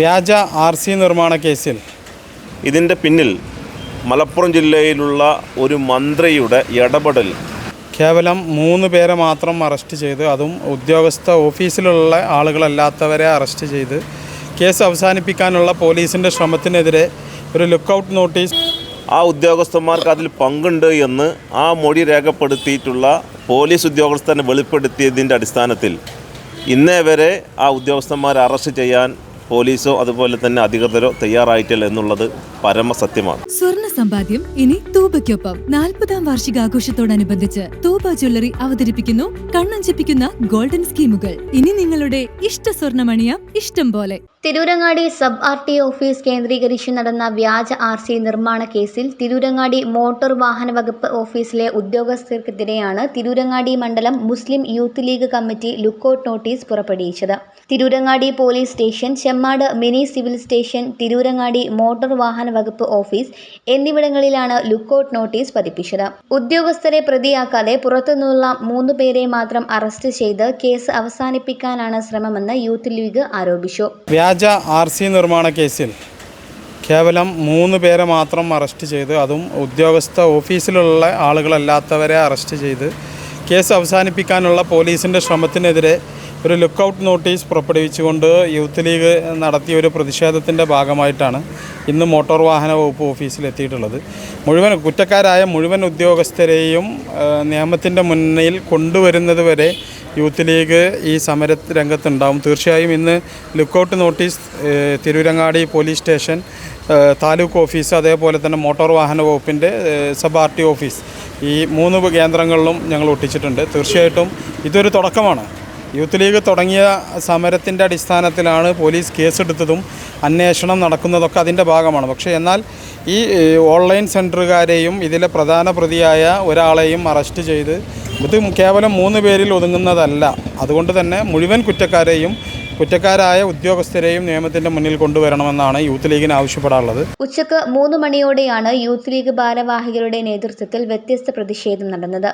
വ്യാജ R C നിർമ്മാണ കേസിൽ. ഇതിന്റെ പിന്നിൽ മലപ്പുറം ജില്ലയിലുള്ള ഒരു മന്ത്രിയുടെ ഇടപെടൽ. കേവലം മൂന്ന് പേരെ മാത്രം അറസ്റ്റ് ചെയ്ത് അതും ഉദ്യോഗസ്ഥ ഓഫീസിലുള്ള ആളുകളല്ലാത്തവരെ അറസ്റ്റ് ചെയ്ത് കേസ് അവസാനിപ്പിക്കാനുള്ള പോലീസിന്റെ ശ്രമത്തിനെതിരെ ഒരു ലുക്കൗട്ട് നോട്ടീസ്. ആ ഉദ്യോഗസ്ഥന്മാർക്ക് അതിൽ പങ്കുണ്ട് എന്ന് ആ മൊഴി രേഖപ്പെടുത്തിയിട്ടുള്ള പോലീസ് ഉദ്യോഗസ്ഥനെ വെളിപ്പെടുത്തിയതിന്റെ അടിസ്ഥാനത്തിൽ ഇന്നേ വരെ ആ ഉദ്യോഗസ്ഥന്മാരെ അറസ്റ്റ് ചെയ്യാൻ പോലീസോ അതുപോലെ തന്നെ അധികൃതരോ തയ്യാറായിട്ടില്ല എന്നുള്ളത് പരമസത്യമാണ്. സ്വർണ സമ്പാദ്യം ഇനി തൂബയ്ക്കൊപ്പം നാൽപ്പതാം വാർഷികാഘോഷത്തോടനുബന്ധിച്ച് തൂബ ജ്വല്ലറി അവതരിപ്പിക്കുന്നു കണ്ണഞ്ചിപ്പിക്കുന്ന ഗോൾഡൻ സ്കീമുകൾ. ഇനി നിങ്ങളുടെ ഇഷ്ട സ്വർണമണിയാം ഇഷ്ടം പോലെ. Tirurangadi sub R T office കേന്ദ്രീകരിച്ച് നടന്ന വ്യാജ ആർ സി നിർമ്മാണ കേസിൽ തിരൂരങ്ങാടി മോട്ടോർ വാഹന വകുപ്പ് ഓഫീസിലെ ഉദ്യോഗസ്ഥർക്കെതിരെയാണ് തിരൂരങ്ങാടി മണ്ഡലം Muslim youth league committee lookout notice പുറപ്പെടുവിച്ചത്. Tirurangadi police station Chemmad mini civil station Tirurangadi motor വാഹന വകുപ്പ് ഓഫീസ് എന്നിവിടങ്ങളിലാണ് ലുക്കൌട്ട് നോട്ടീസ് പതിപ്പിച്ചത്. ഉദ്യോഗസ്ഥരെ പ്രതിയാക്കാതെ പുറത്തുനിന്നുള്ള മൂന്നു പേരെ മാത്രം അറസ്റ്റ് ചെയ്ത് കേസ് അവസാനിപ്പിക്കാനാണ് ശ്രമമെന്ന് യൂത്ത് ലീഗ് ആരോപിച്ചു. വ്യാജ ആർ സി നിർമ്മാണ കേസിൽ കേവലം മൂന്ന് പേരെ മാത്രം അറസ്റ്റ് ചെയ്ത് അതും ഉദ്യോഗസ്ഥ ഓഫീസിലുള്ള ആളുകളല്ലാത്തവരെ അറസ്റ്റ് ചെയ്ത് കേസ് അവസാനിപ്പിക്കാനുള്ള പോലീസിന്റെ ശ്രമത്തിനെതിരെ ഒരു ലുക്കൗട്ട് നോട്ടീസ് പുറപ്പെടുവിച്ചുകൊണ്ട് യൂത്ത് ലീഗ് നടത്തിയ ഒരു പ്രതിഷേധത്തിന്റെ ഭാഗമായിട്ടാണ് ഇന്ന് മോട്ടോർ വാഹന വകുപ്പ് ഓഫീസിലെത്തിയിട്ടുള്ളത് മുഴുവൻ കുറ്റക്കാരായ മുഴുവൻ ഉദ്യോഗസ്ഥരെയും നിയമത്തിന്റെ മുന്നിൽ കൊണ്ടുവരുന്നത് വരെ യൂത്ത് ലീഗ് ഈ സമര രംഗത്തുണ്ടാവും. തീർച്ചയായും ഇന്ന് lookout notice Tirurangadi police station taluk office അതേപോലെ തന്നെ മോട്ടോർ വാഹന വകുപ്പിന്റെ സബ് ആർ ടി ഓഫീസ് ഈ മൂന്ന് കേന്ദ്രങ്ങളിലും ഞങ്ങൾ ഒട്ടിച്ചിട്ടുണ്ട്. തീർച്ചയായിട്ടും ഇതൊരു തുടക്കമാണ്. യൂത്ത് ലീഗ് തുടങ്ങിയ സമരത്തിന്റെ അടിസ്ഥാനത്തിലാണ് പോലീസ് കേസെടുത്തതും അന്വേഷണം നടക്കുന്നതൊക്കെ അതിന്റെ ഭാഗമാണ്. പക്ഷേ എന്നാൽ ഈ ഓൺലൈൻ സെന്ററുകാരെയും ഇതിലെ പ്രധാന പ്രതിയായ ഒരാളെയും അറസ്റ്റ് ചെയ്ത് ഇത് കേവലം മൂന്ന് പേരിൽ ഒതുങ്ങുന്നതല്ല. അതുകൊണ്ട് തന്നെ മുഴുവൻ കുറ്റക്കാരെയും കുറ്റക്കാരായ ഉദ്യോഗസ്ഥരെയും നിയമത്തിന്റെ മുന്നിൽ കൊണ്ടുവരണമെന്നാണ് യൂത്ത് ലീഗിന് ആവശ്യപ്പെടാറുള്ളത്. ഉച്ചയ്ക്ക് മൂന്ന് മണിയോടെയാണ് യൂത്ത് ലീഗ് ഭാരവാഹികളുടെ നേതൃത്വത്തിൽ വ്യത്യസ്ത പ്രതിഷേധം നടന്നത്.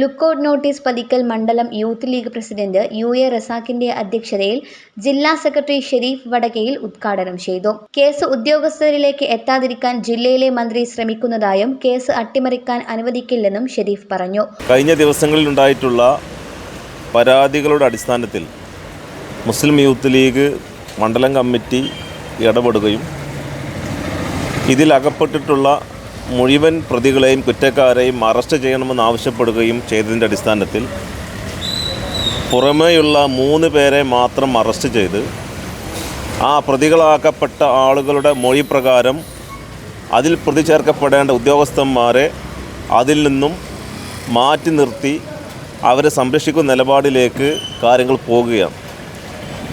ലുക്കൌട്ട് നോട്ടീസ് പതിക്കൽ മണ്ഡലം youth league president U A റസാഖിന്റെ അധ്യക്ഷതയിൽ ജില്ലാ സെക്രട്ടറി ഷെരീഫ് വടകയിൽ ഉദ്ഘാടനം ചെയ്തു. കേസ് ഉദ്യോഗസ്ഥരിലേക്ക് എത്താതിരിക്കാൻ ജില്ലയിലെ മന്ത്രി ശ്രമിക്കുന്നതായും കേസ് അട്ടിമറിക്കാൻ അനുവദിക്കില്ലെന്നും ഷെരീഫ് പറഞ്ഞു. കഴിഞ്ഞ ദിവസങ്ങളിലുണ്ടായിട്ടുള്ള പരാതികളുടെ അടിസ്ഥാനത്തിൽ മുസ്ലിം യൂത്ത് ലീഗ് മണ്ഡലം കമ്മിറ്റി ഇടപെടുകയും ഇതിലകപ്പെട്ടിട്ടുള്ള മുഴുവൻ പ്രതികളെയും കുറ്റക്കാരെയും അറസ്റ്റ് ചെയ്യണമെന്ന് ആവശ്യപ്പെടുകയും ചെയ്തതിന്റെ അടിസ്ഥാനത്തിൽ പുറമേയുള്ള മൂന്ന് പേരെ മാത്രം അറസ്റ്റ് ചെയ്ത് ആ പ്രതികളാക്കപ്പെട്ട ആളുകളുടെ മൊഴി പ്രകാരം അതിൽ പ്രതി ചേർക്കപ്പെടേണ്ട ഉദ്യോഗസ്ഥന്മാരെ അതിൽ നിന്നും മാറ്റി നിർത്തി അവരെ സംരക്ഷിക്കുന്ന നിലപാടിലേക്ക് കാര്യങ്ങൾ പോകുകയാണ്.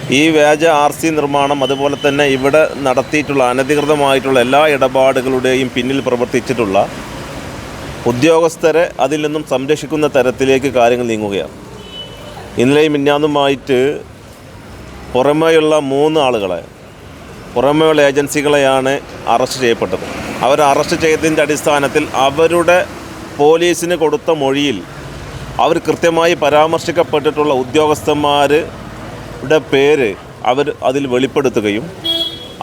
ഈ വ്യാജ ആർ സി നിർമ്മാണം അതുപോലെ തന്നെ ഇവിടെ നടത്തിയിട്ടുള്ള അനധികൃതമായിട്ടുള്ള എല്ലാ ഇടപാടുകളുടെയും പിന്നിൽ പ്രവർത്തിച്ചിട്ടുള്ള ഉദ്യോഗസ്ഥരെ അതിൽ നിന്നും സംരക്ഷിക്കുന്ന തരത്തിലേക്ക് കാര്യങ്ങൾ നീങ്ങുകയാണ്. ഇന്നലെയും മിന്നാന്നുമായിട്ട് പുറമേയുള്ള മൂന്ന് ആളുകളെ പുറമേയുള്ള ഏജൻസികളെയാണ് അറസ്റ്റ് ചെയ്യപ്പെട്ടത്. അവർ അറസ്റ്റ് ചെയ്തതിന്റെ അടിസ്ഥാനത്തിൽ അവരുടെ പോലീസിന് കൊടുത്ത മൊഴിയിൽ അവർ കൃത്യമായി പരാമർശിക്കപ്പെട്ടിട്ടുള്ള ഉദ്യോഗസ്ഥന്മാരുടെ പേര് അവർ അതിൽ വെളിപ്പെടുത്തുകയും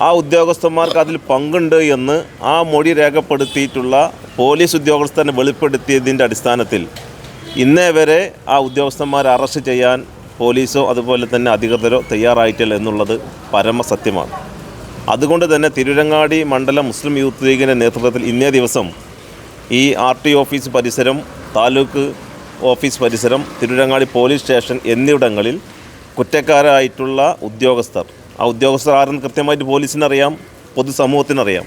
ആ ഉദ്യോഗസ്ഥന്മാർക്ക് അതിൽ പങ്കുണ്ട് എന്ന് ആ മൊഴി രേഖപ്പെടുത്തിയിട്ടുള്ള പോലീസ് ഉദ്യോഗസ്ഥനെ വെളിപ്പെടുത്തിയതിന്റെ അടിസ്ഥാനത്തിൽ ഇന്നേ വരെ ആ ഉദ്യോഗസ്ഥന്മാരെ അറസ്റ്റ് ചെയ്യാൻ പോലീസോ അതുപോലെ തന്നെ അധികൃതരോ തയ്യാറായിട്ടില്ല എന്നുള്ളത് പരമസത്യമാണ്. അതുകൊണ്ട് തന്നെ തിരുരങ്ങാടി മണ്ഡലം മുസ്ലിം യൂത്ത് ലീഗിന്റെ നേതൃത്വത്തിൽ ഇന്നേ ദിവസം ഈ ആർ ടി ഓഫീസ് പരിസരം താലൂക്ക് ഓഫീസ് പരിസരം തിരുരങ്ങാടി പോലീസ് സ്റ്റേഷൻ എന്നിവിടങ്ങളിൽ കുറ്റക്കാരായിട്ടുള്ള ഉദ്യോഗസ്ഥർ. ആ ഉദ്യോഗസ്ഥർ ആരെന്ന് കൃത്യമായിട്ട് പോലീസിനറിയാം പൊതുസമൂഹത്തിനറിയാം.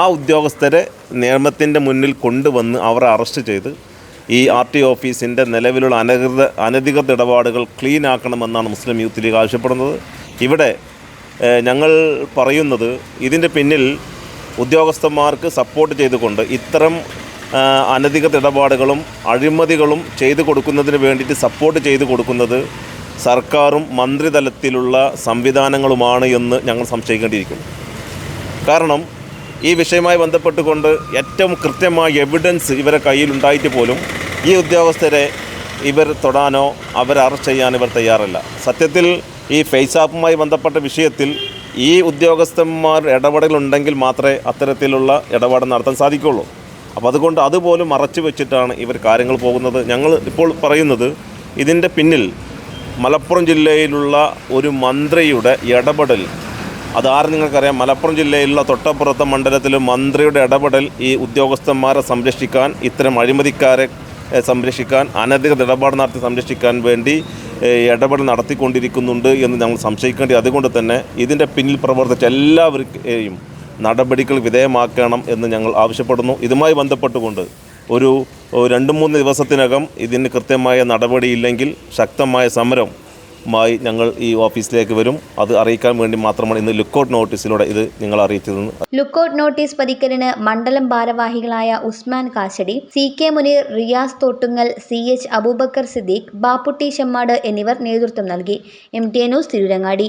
ആ ഉദ്യോഗസ്ഥരെ നിയമത്തിന്റെ മുന്നിൽ കൊണ്ടുവന്ന് അവരെ അറസ്റ്റ് ചെയ്ത് ഈ ആർ ടി ഓഫീസിന്റെ നിലവിലുള്ള അനധികൃത അനധികൃത ഇടപാടുകൾ ക്ലീൻ ആക്കണമെന്നാണ് മുസ്ലിം യൂത്ത് ലീഗ് ആവശ്യപ്പെടുന്നത്. ഇവിടെ ഞങ്ങൾ പറയുന്നത് ഇതിന്റെ പിന്നിൽ ഉദ്യോഗസ്ഥന്മാർക്ക് സപ്പോർട്ട് ചെയ്തുകൊണ്ട് ഇത്തരം അനധികൃത ഇടപാടുകളും അഴിമതികളും ചെയ്തു കൊടുക്കുന്നതിന് വേണ്ടിയിട്ട് സപ്പോർട്ട് ചെയ്തു കൊടുക്കുന്നത് സർക്കാരും മന്ത്രിതലത്തിലുള്ള സംവിധാനങ്ങളുമാണ് എന്ന് ഞങ്ങൾ സംശയിക്കേണ്ടിയിരിക്കുന്നു. കാരണം ഈ വിഷയവുമായി ബന്ധപ്പെട്ടുകൊണ്ട് ഏറ്റവും കൃത്യമായ എവിഡൻസ് ഇവരെ കയ്യിലുണ്ടായിട്ട് പോലും ഈ ഉദ്യോഗസ്ഥരെ ഇവർ തൊടാനോ അവരെ അറസ്റ്റ് ചെയ്യാൻ ഇവർ തയ്യാറല്ല. സത്യത്തിൽ ഈ ഫേസ് ആപ്പുമായി ബന്ധപ്പെട്ട വിഷയത്തിൽ ഈ ഉദ്യോഗസ്ഥന്മാർ ഇടപെടലുണ്ടെങ്കിൽ മാത്രമേ അത്തരത്തിലുള്ള ഇടപാട് നടത്താൻ സാധിക്കുള്ളൂ അപ്പോൾ അതുകൊണ്ട് അതുപോലും മറച്ചു വെച്ചിട്ടാണ് ഇവർ കാര്യങ്ങൾ പോകുന്നത്. ഞങ്ങൾ ഇപ്പോൾ പറയുന്നത് ഇതിന്റെ പിന്നിൽ മലപ്പുറം ജില്ലയിലുള്ള ഒരു മന്ത്രിയുടെ ഇടപെടൽ. അതാരും നിങ്ങൾക്കറിയാം? മലപ്പുറം ജില്ലയിലുള്ള തൊട്ടപ്പുറത്തെ മണ്ഡലത്തിൽ മന്ത്രിയുടെ ഇടപെടൽ ഈ ഉദ്യോഗസ്ഥന്മാരെ സംരക്ഷിക്കാൻ ഇത്തരം അഴിമതിക്കാരെ സംരക്ഷിക്കാൻ അനധികൃത ഇടപാട് നടത്തി സംരക്ഷിക്കാൻ വേണ്ടി ഇടപെടൽ നടത്തിക്കൊണ്ടിരിക്കുന്നുണ്ട് എന്ന് ഞങ്ങൾ സംശയിക്കേണ്ടി. അതുകൊണ്ട് തന്നെ ഇതിന്റെ പിന്നിൽ പ്രവർത്തിച്ച എല്ലാവരെയും നടപടികൾ വിധേയമാക്കണം എന്ന് ഞങ്ങൾ ആവശ്യപ്പെടുന്നു. ഇതുമായി ബന്ധപ്പെട്ടുകൊണ്ട് ഒരു രണ്ട് മൂന്ന് ദിവസത്തിനകം ഇതിന് കൃത്യമായ നടപടിയില്ലെങ്കിൽ ശക്തമായ സമരമായി ഞങ്ങൾ ഈ ഓഫീസിലേക്ക് വരും. അത് അറിയിക്കാൻ വേണ്ടി മാത്രമാണ് ഇന്ന് ലുക്കൗട്ട് നോട്ടീസിലൂടെ ഇത് നിങ്ങൾ അറിയിച്ചതെന്ന് ലുക്കൌട്ട് നോട്ടീസ് പതിക്കലിന് മണ്ഡലം ഭാരവാഹികളായ Usman Kashadi C K Muneer Riyas Thottungal C H Aboobacker Siddique Bapputty Chemmad എന്നിവർ നേതൃത്വം നൽകി. M T A news Tirurangadi.